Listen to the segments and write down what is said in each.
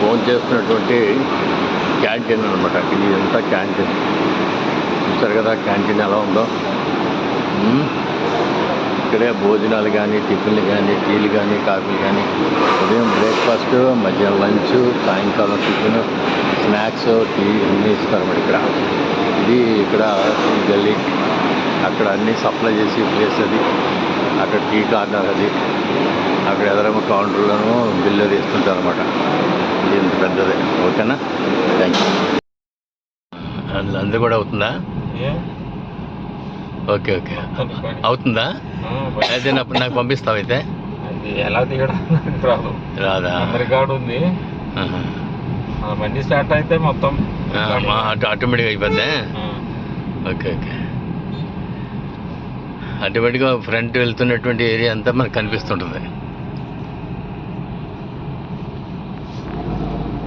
భోజనం చేస్తున్నటువంటి క్యాంటీన్ అనమాట ఇది అంతా క్యాంటీన్. చూస్తారు కదా క్యాంటీన్ ఎలా ఉందో? ఇక్కడే భోజనాలు కానీ టిఫిన్లు కానీ టీలు కానీ కాఫీలు కానీ ఉదయం బ్రేక్ఫాస్ట్ మధ్యాహ్నం లంచ్ సాయంకాలం టిఫిన్ స్నాక్స్ టీ అన్నీ ఇస్తారన్నమాట ఇక్కడ. ఇది ఇక్కడ ఈ గల్లీ. అక్కడ అన్నీ సప్లై చేసి ప్లేస్ అది. అక్కడ టీ కార్నర్ అది. అక్కడ ఎదురేమో కౌంటర్లోనూ బిల్లు అది అనమాట ఇది ఇంత పెద్దది. ఓకేనా? థ్యాంక్ యూ అందు కూడా అవుతుందా? ఏ? Okay okay. అవుతుందా. అయితే నాకు నాకు పంపిస్తావు అయితే. అది ఎలా దిగడం నాకు రాదు? రాదా కాడు ఉంది. బండి స్టార్ట్ అయితే మొత్తం ఆ, మా ఆటో ఆటోమేటిక్గా అయిపోద్దా? Okay okay. ఆటోమేటిక్గా ఫ్రంట్ వెళ్తున్నటువంటి ఏరియా అంతా మనకు కనిపిస్తుంటుంది.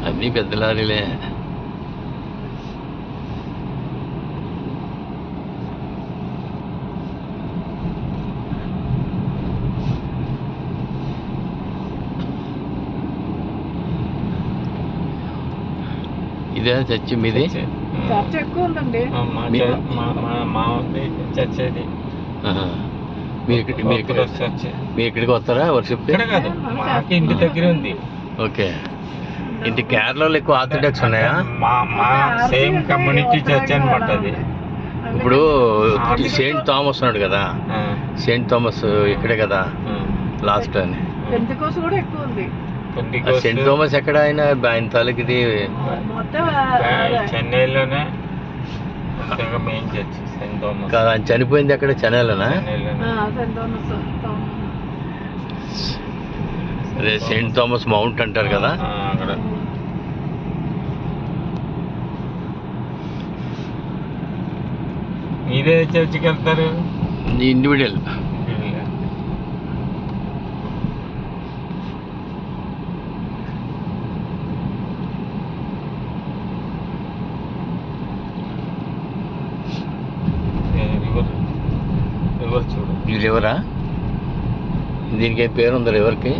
అన్నీ పెద్ద లారీలే. ఇదే చర్చి మీది? చర్చి. ఎక్కువ ఉందండి. చర్చ్ ఆహా. మీరు ఇక్కడ మీరు ఇక్కడ ఆర్థోడాక్స్ చర్చ్. మీరు ఇక్కడికి వస్తారా? వర్షిప్ ఇక్కడ కాదు మాకి ఇంటి దగ్గరే ఉంది. ఓకే. ఇంటి కేరళలో ఎక్కువ ఆర్థోడాక్స్ ఉన్నాయా? మా మా సేమ్ కమ్యూనిటీ చర్చ్ అనమాట అది. ఇప్పుడు సెయింట్ థామస్ ఉన్నాడు కదా. సెయింట్ థామస్ ఇక్కడే కదా. లాస్ట్ అని. పెంతకోస కూడా ఎక్కువ ఉంది. పెంటికోస్తు, సెయింట్ థామస్ ఎక్కడ ఆయన ఆయన తాలూకు ఇది. చెన్నైలోనే అంతేగా మెయిన్ చర్చ్ సెయింట్ థామస్ కాదు ఆయన చనిపోయింది ఎక్కడ? చెన్నైలోనా? అదే సెయింట్ థామస్ మౌంట్ అంటారు కదా. అక్కడ. మీరే చర్చికి వెళ్తారు ఇండివిజువల్ ఈ రివరా దీనికి పేరు ఉంది రివర్కి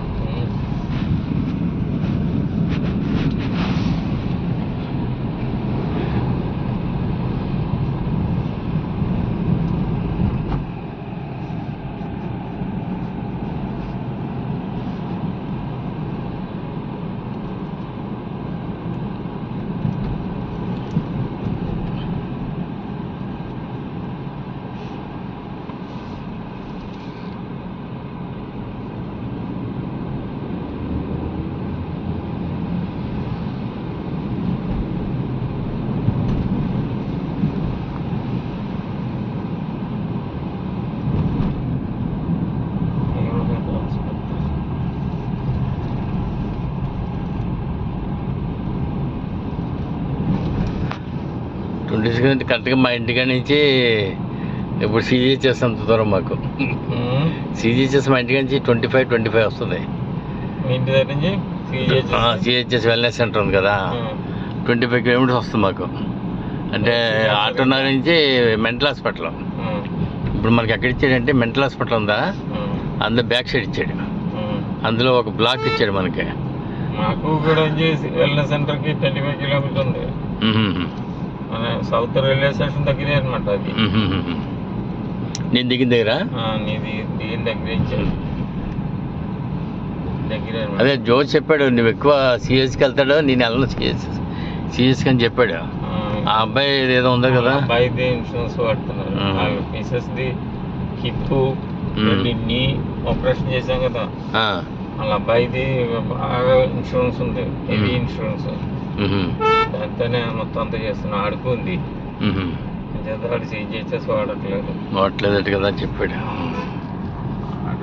సిక్స్ కరెక్ట్గా మా ఇంటికాడ నుంచి ఇప్పుడు సీజీహెచ్ఎస్ అంత దూరం మాకు సీజీహెచ్ఎస్ మా ఇంటికాడ నుంచి ట్వంటీ ఫైవ్ ట్వంటీ ఫైవ్ వస్తుంది మీ ఇంటి దగ్గర నుంచి CHS. సిహెచ్ఎస్ వెల్నెస్ సెంటర్ ఉంది కదా. ట్వంటీ ఫైవ్ కిలోమీటర్స్ వస్తుంది మాకు అంటే ఆటోనగర్ నుంచి మెంటల్ హాస్పిటల్. ఇప్పుడు మనకి ఎక్కడ ఇచ్చాడంటే మెంటల్ హాస్పిటల్ ఉందా. అందులో బ్యాక్ సైడ్ ఇచ్చాడు. అందులో ఒక బ్లాక్ ఇచ్చాడు మనకి మాకు కూడా వెల్నెస్ సెంటర్కి ట్వంటీ ఫైవ్ కిలోమీటర్ ఉంది. మన సౌత్ రైల్వే స్టేషన్ దగ్గరే అనమాట అది. నేను దిగిన దగ్గర నీది దీని దగ్గర దగ్గరే అదే జోజ్ చెప్పాడు నువ్వు ఎక్కువ సిఎస్కి వెళ్తాడు నేను వెళ్ళను సిఎస్ సిఎస్కి అని చెప్పాడు ఆ అబ్బాయి ఏదో ఉందో కదా అబ్బాయిది ఇన్సూరెన్స్ వాడుతున్నారు మిసెస్ది హిప్. నీ ఆపరేషన్ చేశాం కదా. వాళ్ళ అబ్బాయిది బాగా ఇన్సూరెన్స్ ఉంది హెవీ. ఇన్సూరెన్స్. దాంతోనే మొత్తం అంతా చేస్తున్నా ఆడుకు ఉంది మ్మ్. చేత వాడు చేంజ్ చేసేసి వాడట్లేదు నోట్లేదట కదా అని చెప్పాడు.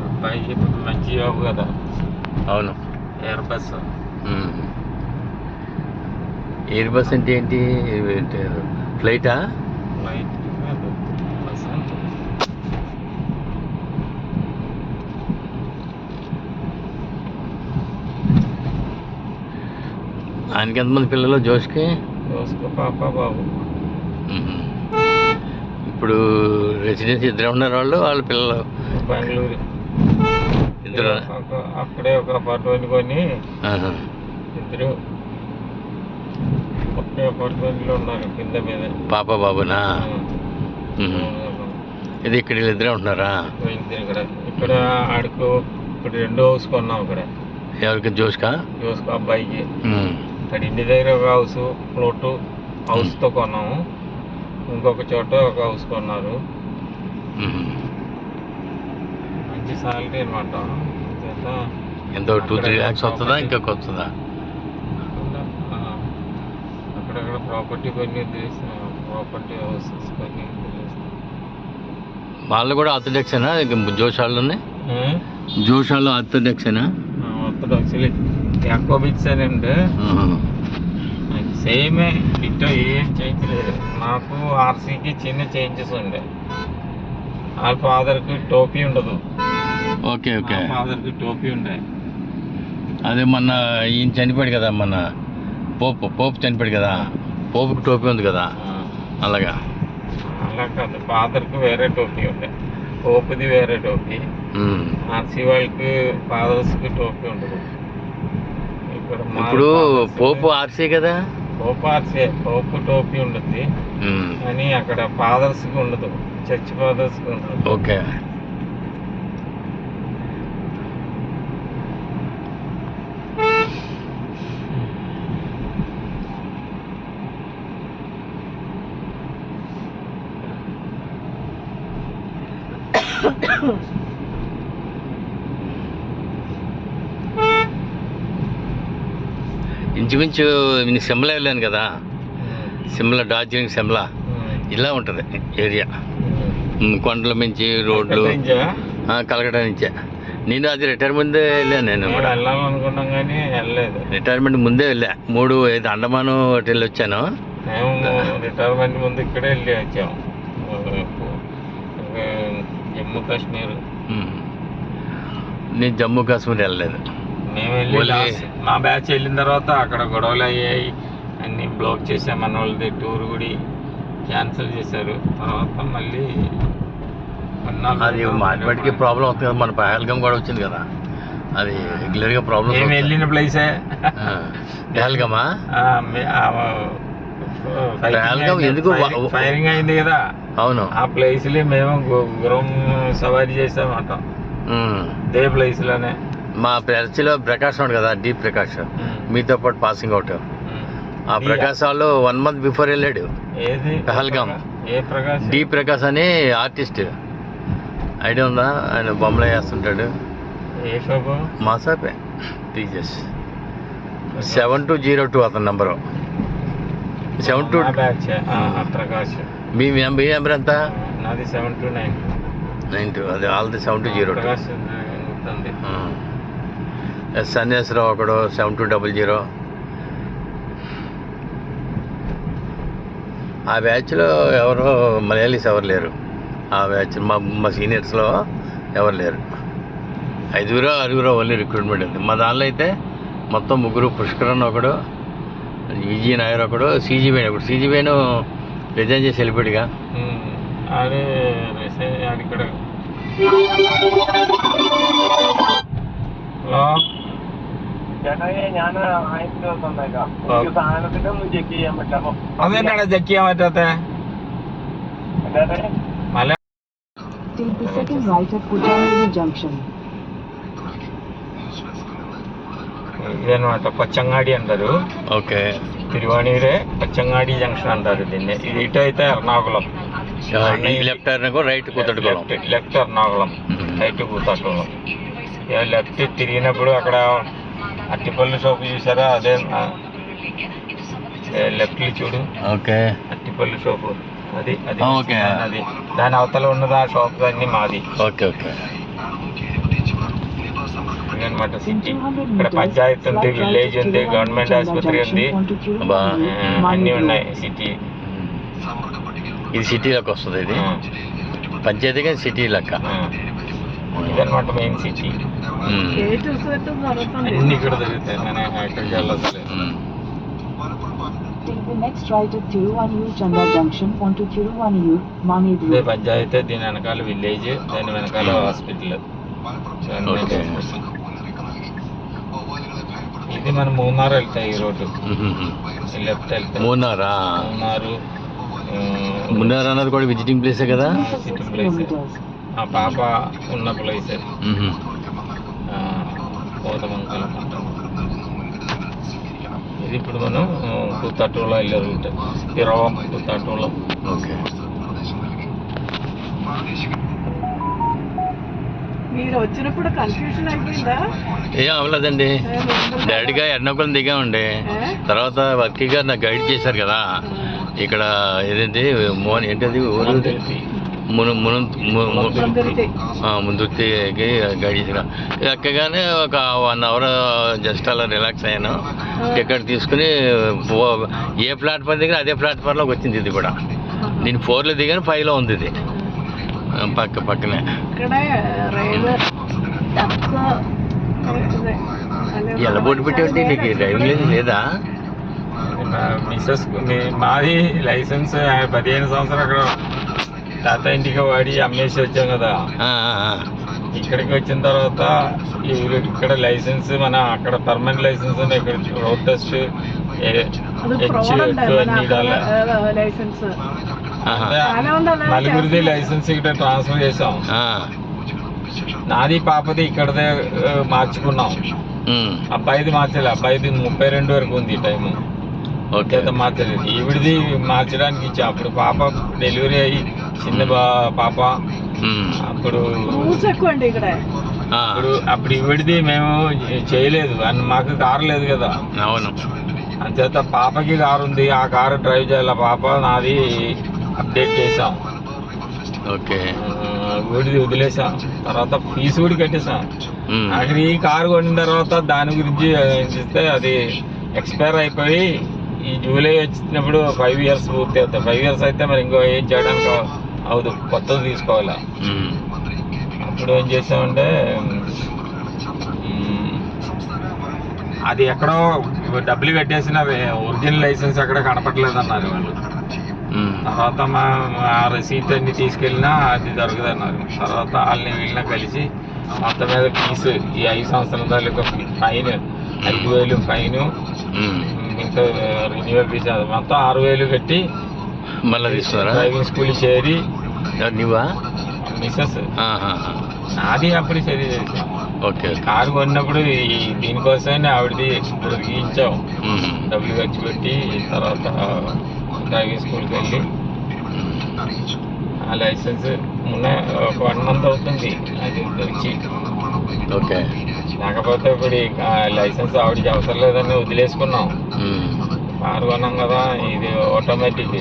అబ్బాయి ఇప్పుడు మంచి జాబ్ కదా. అవును. Air bus. ఎయిర్ బస్ అంటే ఏంటి? ఏంటి? ఫ్లైటా? ఫ్లైట్ కాదు బస్ అంటే ఆయనకి ఎంతమంది పిల్లలు? జోష్కి? దోసుకో పాప బాబు. ఇప్పుడు రెసిడెన్సీ ఇద్దరు ఉన్నారు వాళ్ళు వాళ్ళ పిల్లలు? బెంగళూరు. ఇద్దరు. ఒక- అక్కడే ఒక అపార్ట్మెంట్ కొని. ఇద్దరు. అపార్ట్మెంట్లో ఉన్నారు కింద మీద. పాప బాబునా. ఇది ఇక్కడ వీళ్ళిద్దరే ఉంటున్నారా? ఇక్కడ. ఇక్కడ ఆడుకో ఇప్పుడు రెండో హౌస్ కొన్నాం ఇక్కడ. ఎవరికి? జోష్కా? చూసుకో అబ్బాయికి. ఇక్కడ ఇంటి దగ్గర ఒక హౌస్ ప్లోట్ హౌస్తో కొన్నాము. ఇంకొక చోట ఒక హౌస్ కొన్నారు. మంచి సాలరీ అనమాట ఎంతో టూ త్రీ ల్యాక్స్ వస్తుందా ఇంకా వస్తుందా? అక్కడక్కడ ప్రాపర్టీ కొన్ని ప్రాపర్టీ హౌసెస్ కొన్ని వాళ్ళు కూడా ఆర్థోడాక్సేనా? జోషాల్లోనే? జోషాల్లో ఆర్థోడాక్సేనా? ఆర్థోడాక్స్లీ ఉండే సేమే ఇట్టో ఏం చేంజ్ లేదు నాకు ఆర్సీకి చిన్న చేంజెస్ ఉండే ఆ ఫాదర్కి టోపీ ఉండదు. Okay okay. ఫాదర్కి టోపీ ఉండే. అదే మొన్న ఈయన చనిపోయాడు కదా మొన్న. పోపు పోపు చనిపోయాడు కదా. పోపుకి టోపీ ఉంది కదా. అలాగా? అలా కాదు ఫాదర్కి వేరే టోపీ ఉండే. పోపుది వేరే టోపీ. ఆర్సీ వాళ్ళకి ఫాదర్స్కి టోపీ ఉండదు. ఇప్పుడు పోపు ఆర్సీ కదా? పోపు ఆర్సీ పోపు టోపీ ఉంటుంది మ్మ్. కానీ అక్కడ ఫాదర్స్కి ఉండదు చర్చ్ ఫాదర్స్కి ఉండదు. ఓకే. ఇంచుమించు నేను సిమ్లా వెళ్ళాను కదా. సిమ్లా డార్జిలింగ్ సిమ్లా. ఇలా ఉంటుంది ఏరియా. కొండల మించి రోడ్లు. కలకటా నుంచే? నేను అది రిటైర్మెంట్ ముందే వెళ్ళాను నేను కూడా వెళ్ళాలనుకున్నాం కానీ వెళ్ళలేదు. రిటైర్మెంట్ ముందే వెళ్ళా. మూడు ఐదు అండమాను అటు వెళ్ళి వచ్చాను రిటైర్మెంట్ ముందు ఇక్కడే వెళ్ళి వచ్చాము జమ్మూ కాశ్మీర్. నేను జమ్మూ కాశ్మీర్ వెళ్ళలేదు. మేము వెళ్ళి మా బ్యాచ్ వెళ్ళిన తర్వాత అక్కడ గొడవలు అయ్యాయి. అన్ని బ్లాక్ చేసాం మన వాళ్ళది టూర్ కూడా క్యాన్సిల్ చేశారు. తర్వాత మళ్ళీ అది మాటిమాటికి ప్రాబ్లం అవుతుంది కదా మన పహల్గం కూడా వచ్చింది కదా. అది రెగ్యులర్గా ప్రాబ్లం మేము వెళ్ళిన ప్లేసే పహల్గమా? పహల్గాం ఎందుకు ఫైరింగ్ అయింది కదా. అవును. ఆ ప్లేస్లో మేము గు- గుర్రం సవారీ చేసామట మ్. అదే ప్లేస్లోనే. మా చర్చిలో ప్రకాష్ ఉన్నాడు కదా డీ ప్రకాష్. మీతో పాటు పాసింగ్ అవుట్ ఆ డీ- ప్రకాష్ వాళ్ళు వన్ మంత్ బిఫోర్ వెళ్ళాడు. ఏది? పహల్గాం. ఏ ప్రకాశ్ డి ప్రకాష్ అని ఆర్టిస్ట్ ఐడియా ఉందా? ఆయన బొమ్మలు వేస్తుంటాడు. ఏ షోపు మాసాపే. Teachers seven two zero two అతని నెంబరు సెవెన్ టూ ప్రకాష్. మీ మీ మీ నెంబర్ ఎంత? నాది seven two nine nine two. అది ఆల్ది seven two zero two S Sanyasarao ఒకడు సెవెన్ టూ డబల్ జీరో. ఆ బ్యాచ్లో ఎవరో మలయాళీస్ ఎవరు లేరు. ఆ బ్యాచ్ మా మా సీనియర్స్లో ఎవరు లేరు. ఐదుగురో ఆరుగురో ఓన్లీ రిక్రూట్మెంట్ ఉంది మా దానిలో అయితే మొత్తం ముగ్గురు పుష్కరన్ ఒకడు విజయ్ నాయర్ ఒకడు సీజీ వేణు ఒకడు. సీజీ వేణు రిజైన్ చేసి వెళ్ళిపోయాడుగా. ఆడే రిసైన్ ఆడ ఇక్కడ ഹലോ ചേട്ടായി ഞാൻ ആയിരത്തി തന്നേക്കാം ആ. എനിക്ക് സാധനത്തിന്റെ ഒന്ന് ചെക്ക് ചെയ്യാൻ പറ്റാമോ അത് തന്നെയാണ് ചെക്ക് ചെയ്യാൻ പറ്റാത്ത അല്ലാതെ മല Take the second right at Pujangali Junction. ఇదనమాట పచ్చంగాడి అంటారు ఓకే తిరువాణిరే పచ్చంగాడి జంక్షన్ అంటారు దీన్ని ఇది ఇటు అయితే ఎర్నాకుళం ఈ left turn right కుదట్టుకోవడం left left Ernakulam right Koothakulam ఇక లెఫ్ట్ తిరిగినప్పుడు అక్కడ అట్టిపల్లి షాప్ చూసారా అదే లెఫ్ట్ చూడు. ఓకే. అట్టిపల్లి షాపు అది అది. ఓకే. అది. దాని అవతల ఉన్నది ఆ షాప్ అన్ని మాది. Okay okay. అనమాట సిటీ. 200 ఇక్కడ పంచాయత్ ఉంది విలేజ్ ఉంది గవర్నమెంట్ ఆసుపత్రి ఉంది. అన్నీ ఉన్నాయి సిటీ. ఇది సిటీలోకి వస్తుంది ఇది? పంచాయతీ కానీ సిటీ లెక్క ఇదనమాట మెయిన్ సిటీ అన్ని ఇక్కడ దొరుకుతాయి నేను ఎక్కడికి Road. పంచాయతీ దీని వెనకాల విలేజ్ దాని వెనకాల హాస్పిటల్ ఇది మన మూన్నార్ వెళ్తాయి ఈ రోడ్డు. లెఫ్ట్ వెళ్తాయి. మూన్నారా మూన్నారు మున్నార్ అన్నది కూడా విజిటింగ్ ప్లేసే కదా? సిట్టింగ్ ప్లేస్ ఆ పాప ఉన్న ప్లేస్. కోతమంగళం ఇది ఇప్పుడు మనం కుత్తట్టులో వెళ్ళే రూట్ ఇరవం కుత్తట్టులో ఓకే. మీరు వచ్చినప్పుడు కన్ఫ్యూజన్ అయిపోయిందా? ఏం అవ్వలేదండి డైరెక్ట్గా ఎర్నాకుళం దిగామండి? తర్వాత వర్కీ గారు నాకు గైడ్ చేశారు కదా. ఇక్కడ ఏదేంటి మోహన్ ఏంటది? ఊరు? మును మును ము- ము- ముందురితే. ఆ, ముందుర్తికి గైడ్ చేసిన ఎక్కగానే ఒక వన్ అవర్ జస్ట్ అలా రిలాక్స్ అయ్యాను. టికెట్ తీసుకుని ఏ ప్లాట్ఫామ్ దిగినా అదే ప్లాట్ఫామ్లోకి వచ్చింది ఇది కూడా. నేను ఫోర్లో దిగాను ఫైవ్లో ఉంది ఇది. పక్క పక్కనే. ఇక్కడే రైల్వే తక్కువ ఎలా బోర్డు పెట్టేవండి నీకు డ్రైవింగ్ లైసెన్స్ లేదా? మిసెస్ మాది లైసెన్స్ పదిహేను సంవత్సరాలు అక్కడ తాత ఇంటికి వాడి అమ్మేసి వచ్చాం కదా. ఇక్కడికి వచ్చిన తర్వాత ఈ- ఇక్కడ లైసెన్స్ మన అక్కడ పర్మనెంట్ లైసెన్స్ ఇక్కడ రోడ్ టెస్ట్ నలుగురిది లైసెన్స్. ఇక్కడ ట్రాన్స్ఫర్ చేసాం. ఆ. నాది పాపది ఇక్కడదే మార్చుకున్నాం. అబ్బాయిది మార్చాలి. అబ్బాయిది ముప్పై రెండు వరకు ఉంది టైము. మార్చలేదు ఈవిడిది మార్చడానికి ఇచ్చా. అప్పుడు పాప డెలివరీ అయ్యి చిన్న బా- పాప. అప్పుడు ఆ. అప్పుడు ఈవిడిది మేము చేయలేదు. అని మాకు కారు లేదు కదా. అవును. అంచేత పాపకి కారు ఉంది. ఆ కారు డ్రైవ్ చేయాలి ఆ పాప? నాది అప్డేట్ చేసాం ఓకే. వీడిది వదిలేసాం తర్వాత ఫీజు కూడా కట్టేసాం. అక్కడ ఈ కారు కొనిన తర్వాత దాని గురించి చూస్తే అది ఎక్స్పైర్ అయిపోయి ఈ జూలై వచ్చినప్పుడు ఫైవ్ ఇయర్స్ పూర్తి అవుతాయి ఫైవ్ ఇయర్స్ అయితే మరి ఇంకో ఏం చేయడానికి అవ- అవదు కొత్తది తీసుకోవాలి. అప్పుడు ఏం చేసామంటే అది ఎక్కడో డబ్బులు కట్టేసిన ఒరిజినల్ లైసెన్స్ ఎక్కడ కనపట్లేదు అన్నారు వాళ్ళు. తర్వాత మా ఆ రసీట్ అన్ని తీసుకెళ్ళినా అది దొరకదు అన్నారు తర్వాత వాళ్ళని వీళ్ళని కలిసి మొత్తం మీద ఫీజు ఈ ఐదు సంవత్సరాల తాలూకా ఫైన్ ఐదు వేలు ఫైన్. ఇంకా రెన్యువల్ ఫీజు మొత్తం ఆరు వేలు కట్టి మళ్ళా తీసుకున్నారా డ్రైవింగ్ స్కూల్ చేరి నువ్వా మిస్సెస్. నాది అప్పుడు చదివి చేసాం ఓకే కారు కొన్నప్పుడు దీనికోసమే ఆవిడది ఇప్పుడు ఉమ్. డబ్బులు ఖర్చు పెట్టి తర్వాత డ్రైవింగ్ స్కూల్కి వెళ్ళి. ఆ లైసెన్స్ మొన్న ఒక వన్ మంత్ అవుతుంది. అది వచ్చి. ఓకే. లేకపోతే ఇప్పుడు ఈ లైసెన్స్ ఆవిడకి అవసరం లేదని వదిలేసుకున్నాం. ఉమ్. కారు కొన్నాం కదా ఇది ఆటోమేటిక్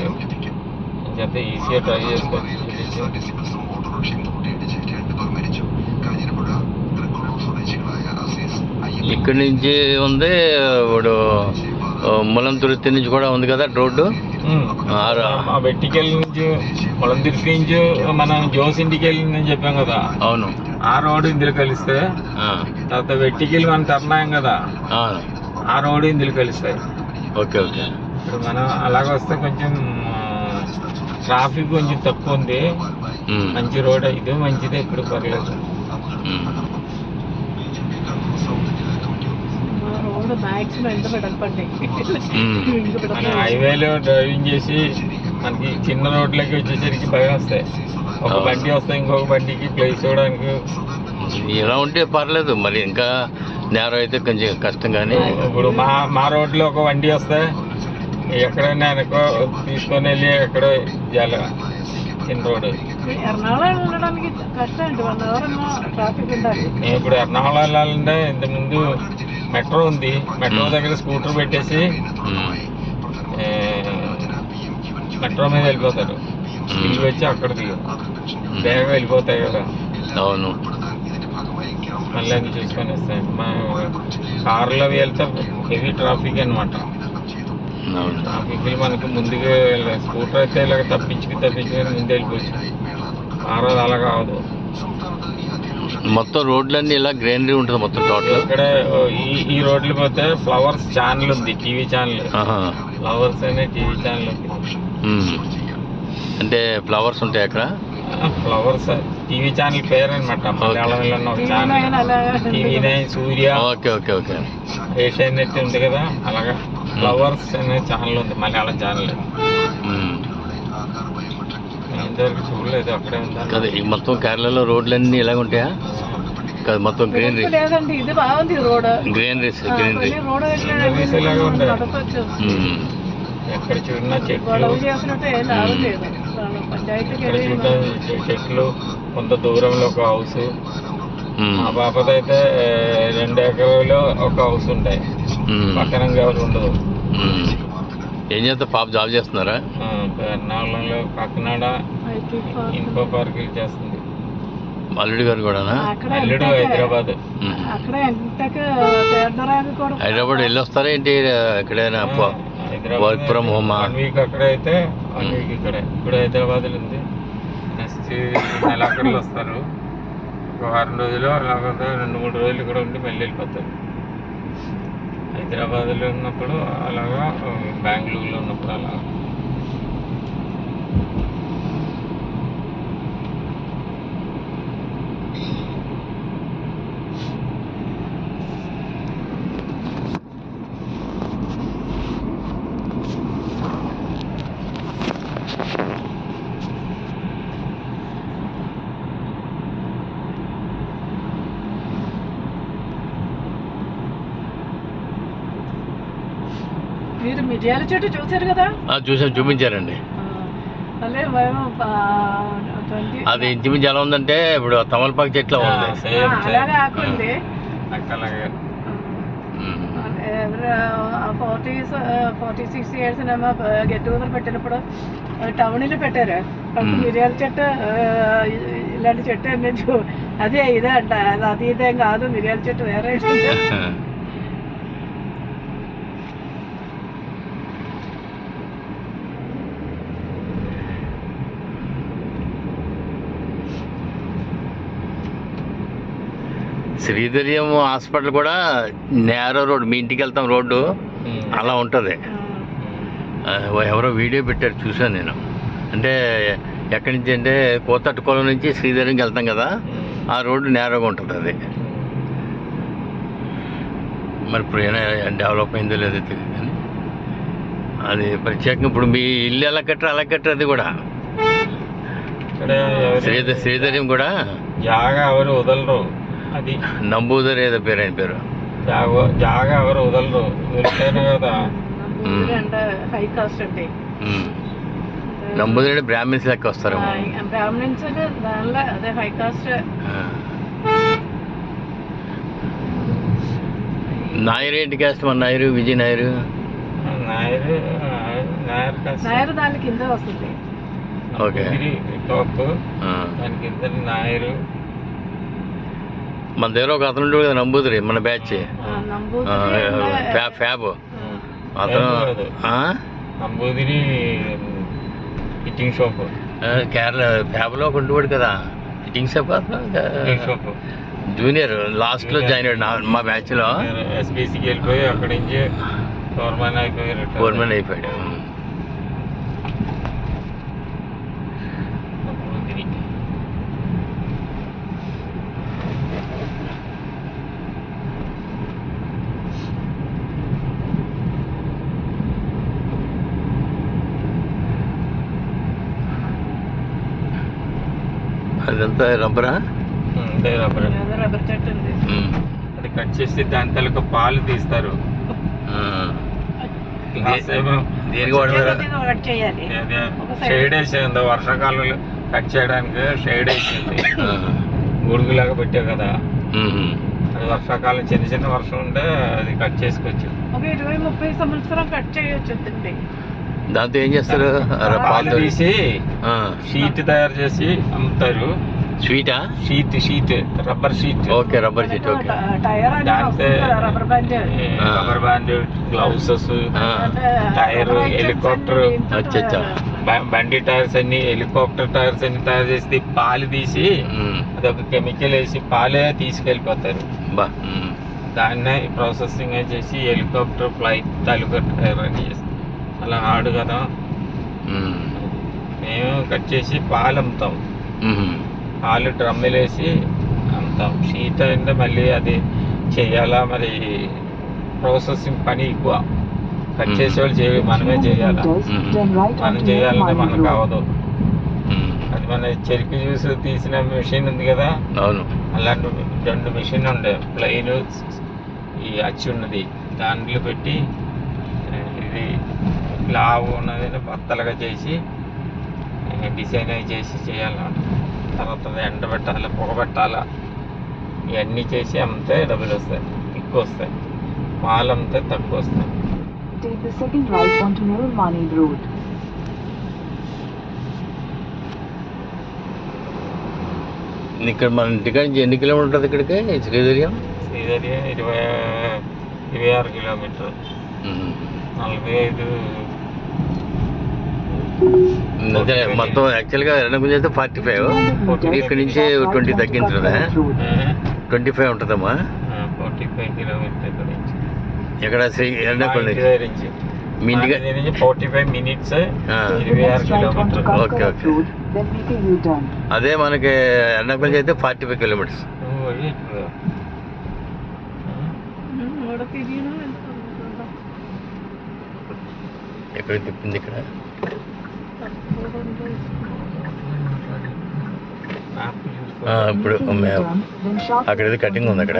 చేత ఈజీగా డ్రైవ్ చేసుకోవచ్చు ఇక్కడి నుంచి ఉంది ఇప్పుడు ఆ, ములం తుర్తి నుంచి కూడా ఉంది కదా రోడ్డు? మా వెట్టికెళ్ళి నుంచి పొలం తిరిగి నుంచి మనం జోస్ ఇంటికి వెళ్ళిందని చెప్పాం కదా. అవును. ఆ రోడ్డు ఇందులో కలిస్తే ఆ. తర్వాత వెట్టికెళ్ళి మనం టర్న్ కదా. ఆ. ఆ రోడ్డు ఇందులో కలుస్తాయి ఓకే ఓకే. ఇప్పుడు మనం అలాగ వస్తే కొంచెం ట్రాఫిక్ కొంచెం తక్కువ ఉంది. మంచి రోడ్ ఇది మంచిదే ఇప్పుడు పర్లేదు ఉమ్. రోడ్డు మాక్సిమం ఎంత పెడపండి మ్మ్. ఇంక మన హైవేలో డ్రైవింగ్ చేసి మనకి చిన్న రోడ్లకి వచ్చేసరికి భయం వస్తాయి. ఒక. బండి వస్తే ఇంకొక బండికి ప్లేస్ ఇవ్వడానికి ఇలా ఉంటే పర్లేదు. మరి ఇంకా నేరం అయితే కొంచెం కష్టం కానీ ఇప్పుడు మా మా రోడ్లో ఒక బండి వస్తే ఎక్కడైనా వెనకో తీసుకొని వెళ్ళి ఎక్కడో జాల చిన్న రోడ్ నేను ఇప్పుడు ఎర్నాకుళం వెళ్ళాలంటే ఇంతకుముందు మెట్రో ఉంది. మెట్రో మ్మ్. దగ్గర స్కూటర్ పెట్టేసి మెట్రో మీద వెళ్ళిపోతారు. మ్మ్. తిరిగి వచ్చి అక్కడ దిగు వేగంగా వెళ్ళిపోతాయి కదా. అవును. మళ్ళీ అన్ని చూసుకొని వస్తాయి. మా కార్లో వెళ్తే హెవీ ట్రాఫిక్ అనమాట అవును. ట్రాఫిక్ మనకు ముందుగా వెళ్ళ- స్కూటర్ అయితే ఇలాగ తప్పించుకు తప్పించుకొని ముందు వెళ్ళిపోవచ్చు. కారు అలా కావదు మొత్తం రోడ్లన్నీ ఇలా గ్రీనరీ ఉంటుంది మొత్తం టోటల్ ఇక్కడ ఈ ఈ రోడ్లు పోతే ఫ్లవర్స్ ఛానల్ ఉంది టీవీ ఛానల్. ఆహా. ఫ్లవర్స్ అనే టీవీ ఛానల్ ఉంది. అంటే ఫ్లవర్స్ ఉంటాయి అక్కడ? ఫ్లవర్స్ టీవీ ఛానల్ పేరు అనమాట మలయాళంలో ఉన్న ఒక TV channel TV nine Surya. Okay okay okay. Asianet ఉంది కదా అలాగా. ఫ్లవర్స్ అనే ఛానల్ ఉంది మలయాళం ఛానల్. ఇంతవరకు చూడలేదు అక్కడే ఉందా? కదా ఈ మొత్తం కేరళలో రోడ్లన్నీ ఇలాగ ఉంటాయా? కదా మొత్తం గ్రీనరీ. లేదండి ఇది బాగుంది రోడ్. Greeneries greenery road. నడపచ్చు ఎక్కడ చూసినా చెట్లు. చేసినట్టు ఏం పంచాయతీకి చె- చెట్లు కొంత దూరంలో ఒక హౌస్ ఆ బాపత అయితే రెండు ఎకరాలు ఒక హౌస్ ఉంటాయి పక్కన ఎవరు ఉండదు. ఏం చేస్తా పాప జాబ్ చేస్తున్నారా? ఎర్నాకుళంలో కాకినాడ. ఇన్ఫో పార్క్ చేస్తుంది. అల్లుడి గారు కూడానా? అక్కడ అల్లుడు హైదరాబాద్. కూడా హైదరాబాద్ వెళ్ళి వస్తారా ఏంటి? ఎక్కడైనా home ఆ? వన్ వీక్ అక్కడ అయితే వన్ వీక్ ఇక్కడ. ఇప్పుడు హైదరాబాద్ ఉంది నెక్స్ట్ నెలాఖరులు వస్తారు. ఒక వారం రోజులు లేకపోతే రెండు మూడు రోజులు ఇక్కడ ఉండి మళ్ళీ వెళ్ళిపోతారు. హైదరాబాద్లో ఉన్నప్పుడు అలాగా బెంగళూరులో ఉన్నప్పుడు అలా. మిరియాల చెట్టు చూసారు కదా? ఆ, చూసాం చూపించారండి. అదే ఇంచుమించు ఎలా ఉందంటే ఇప్పుడు తమలపాకు చెట్ల ఉంది. అలాగే ఆకుంది. ఉమ్. ఫార్టీ ఫార్టీ సిక్స్ ఇయర్స్ ఏమో గెట్ టుగెదర్ పెట్టినప్పుడు టౌన్లో పెట్టారు. అప్పుడు. మిరియాల చెట్టు ఇలాంటి చెట్టు అన్నీ చూ- అదే ఇదే అంట అది అది ఇదేం కాదు. మిరియాల చెట్టు వేరే శ్రీధర్యం హాస్పిటల్ కూడా నేరో రోడ్ మీ ఇంటికి వెళ్తాం రోడ్డు అలా ఉంటుంది. ఆ, ఎవరో వీడియో పెట్టారు చూసాను నేను. అంటే ఎక్కడి నుంచి అంటే కోతట్టుకోలం నుంచి శ్రీధర్యంకి వెళ్తాం కదా ఆ రోడ్డు నేరోగా ఉంటుంది అది. మరి ఇప్పుడు ఏమైనా డెవలప్ అయిందో లేదో తెలియదు కానీ అది ప్రత్యేకంగా ఇప్పుడు మీ ఇల్లు ఎలా కట్టరు అలా కట్టరు అది కూడా. శ్రీధర్ శ్రీధర్యం కూడా. జాగా ఎవరు వదలరు. అది. నంబూదర్ ఏదో పేరు ఆయన పేరు. జాగ జాగా ఎవరు వదలరు. వదిలితేనే కదా. నంబూదిరి అంటే హై కాస్ట్ ఉమ్. నంబూదర్ అంటే బ్రాహ్మిన్స్ లెక్క వస్తారేమో. బ్రాహ్మణ్స్ దానిలో అదే హై కాస్ట్. నాయర్ ఏంటి కాస్ట్ మన నాయరు? విజయ్ నాయరు? నాయరు నాయర్ దాని కింద వస్తుంది. ఓకే. ఇది టాప్. ఆ. దాని కింద నాయరు. మన దగ్గర ఒక అతను ఉంటాడు కదా నంబూదరి మన బ్యాచ్ ఆ, నంబూదిరి అంటే- ఫ్యాబ్. అతను? నంబూదిరి ఫిట్టింగ్ షాప్ కేరళ ఫ్యాబ్లో ఒక ఉండేవాడు కదా. Fitting shop fitting shop junior లాస్ట్లో జాయిన్ అయ్యాడు నా- మా బ్యాచ్లో. ఎస్బీసీకి వెళ్ళిపోయి అక్కడి నుంచి ఫోర్మన్ అయిపోయి రిటైర్ ఫోర్మెన్ అయిపోయాడు నంబూదిరి అదంతా రబ్బరా? అంతే రబ్బర్. ఏదో రబ్బర్ చెట్టు ఉంది. ఉమ్. అది కట్ చేసి దాని తలక పాలు తీస్తారు. షేడ్ వేసింది వర్షాకాలంలో కట్ చేయడానికి షేడ్ వేసింది. గొడుగులాగా పెట్టావు కదా. అది వర్షాకాలం చిన్న చిన్న వర్షం ఉంటే అది కట్ చేసుకోవచ్చు. ఒక ఇరవై ముప్పై సంవత్సరం కట్ చేయొచ్చు దాంతో ఏం చేస్తారు? అరే పాలు తీసి షీట్ తయారు చేసి అమ్ముతారు. స్వీటా sheet sheet rubber sheet okay rubber sheet okay కదా, rubber band. Rubber band gloves. Tyre helicopter అచ్చచ్చా. బండి టైర్స్ అన్ని హెలికాప్టర్ టైర్స్ అన్ని తయారు చేసి పాలు తీసి. అదొక కెమికల్ వేసి పాలే తీసుకెళ్ళిపోతారు బా. దాన్నే ప్రాసెసింగ్ చేసి హెలికాప్టర్ ఫ్లైట్ తాలూకా టైర్ అని చేసి అలా హార్డ్ కదా. మేము కట్ చేసి పాలు అమ్ముతాం. వాళ్ళు డ్రమ్ములు వేసి అంత షీట్ అంటే మళ్ళీ అది చేయాలా? మరి ప్రాసెసింగ్ పని ఎక్కువ. కట్. చేసేవాళ్ళు చేయ మనమే చేయాలా? మనం చేయాలంటే మనకు ఉమ్. అది మన చెరికి జ్యూస్ తీసిన మెషిన్ ఉంది కదా? అవును. అలాంటి రెండు మెషిన్ ఉండే. ప్లెయిన్ ఈ అచ్చి ఉన్నది. దాంట్లో పెట్టి ఇది లావు ఉన్నది బత్తలుగా చేసి డిజైన్ అవి చేసి చేయాలన్నమాట. తర్వాత ఎండ పెట్టాలి పొగ పెట్టాలా ఇవన్నీ చేసి అమ్మితే డబ్బులు వస్తాయి ఎక్కువ వస్తాయి. మాల్ అమ్మితే తక్కువ వస్తాయి. Take the second right onto Nirmani Road. ఇక్కడ మన ఇంటికాడ నుంచి ఎన్ని కిలోమీటర్ ఉంటుంది ఇక్కడికి? శ్రీధర్యం? శ్రీధరి ఇరవై ఇరవై ఆరు కిలోమీటర్. నలభై ఐదు. అంటే మొత్తం యాక్చువల్గా రెండు గురించి అయితే ఫార్టీ ఫైవ్ ఇక్కడ నుంచి ట్వంటీ తగ్గించదా ట్వంటీ ఫైవ్ ఉంటుందమ్మా. ఫార్టీ ఫైవ్ కిలోమీటర్ ఇక్కడ Shri Ernakulam forty five minutes kilometre okay okay అదే మనకి ఎర్నాకుళం అయితే ఫార్టీ ఫైవ్ కిలోమీటర్స్ ఎక్కడ తిప్పింది ఇక్కడ? ఇప్పుడు అక్కడ కటింగ్ ఉంది అక్కడ